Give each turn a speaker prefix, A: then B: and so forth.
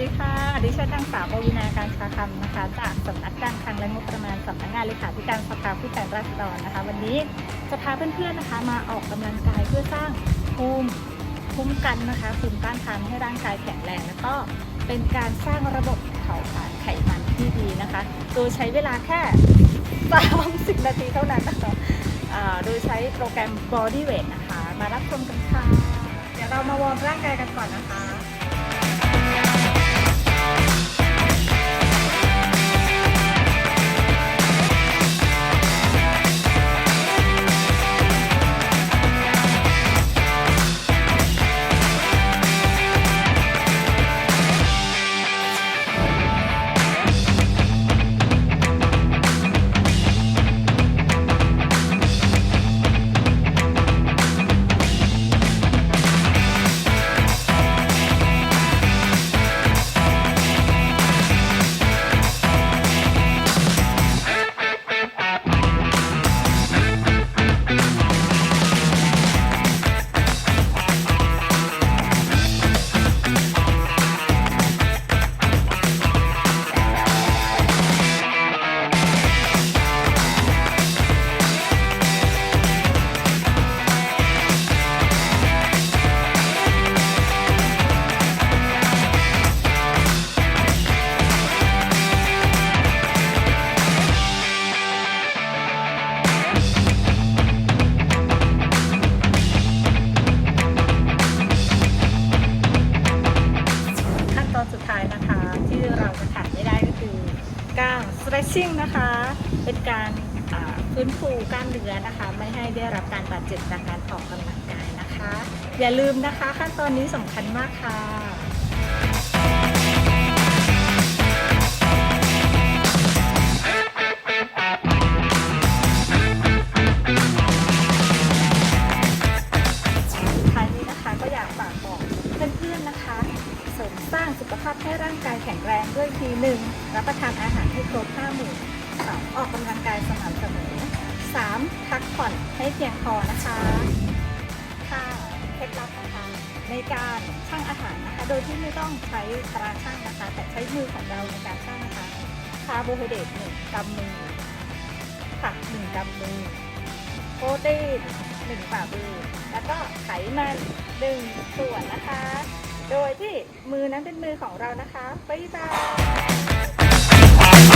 A: ดีค่ะ ดิฉันนางสาวปวีนาการชาคำนะคะ จากสำนักการคลังและงบประมาณสำนักงานเลขาธิการสภาผู้แทนราษฎรนะคะ วันนี้จะพาเพื่อนๆนะคะ มาออกกำลังกายเพื่อสร้างภูมิคุ้มกันนะคะภูมิต้านทานให้ร่างกายแข็งแรงแล้วก็เป็นการสร้างระบบเผาผลาญไขมันที่ดีนะคะ โดยใช้เวลาแค่30นาทีเท่านั้นนะคะโดยใช้โปรแกรม Body Weight นะคะ มารับชมกันค่ะ เดี๋ยวเรามาวอร์มร่างกายกันก่อนนะคะ การ stretching นะคะ เป็นการฟื้นฟูกล้ามเนื้อนะคะ ไม่ให้ได้รับการบาดเจ็บจากการออกกำลังกายนะคะ อย่าลืมนะคะขั้นตอนนี้สำคัญมากค่ะ ร้าพให้ร่างกายแข็งแรงด้วยทีหนึ่งรับประทานอาหารให้ครบห้าหมู่สองออกกำลังกายสม่ำเสมอสามพักผ่อนให้เพียงพอนะคะค่ะเคล็ดลับนะคะในการชั่งอาหารนะคะ โดยที่ไม่ต้องใช้ตราชั่งนะคะ แต่ใช้มือของเราในการชั่งนะคะคาร์โบไฮเดรตหนึ่งกำมือผักหนึ่งกำมือโปรตีนหนึ่งฝ่ามือแล้วก็ไขมันหนึ่งส่วนนะคะ โดยที่มือนั้นเป็นมือของเรานะคะบ๊ายบาย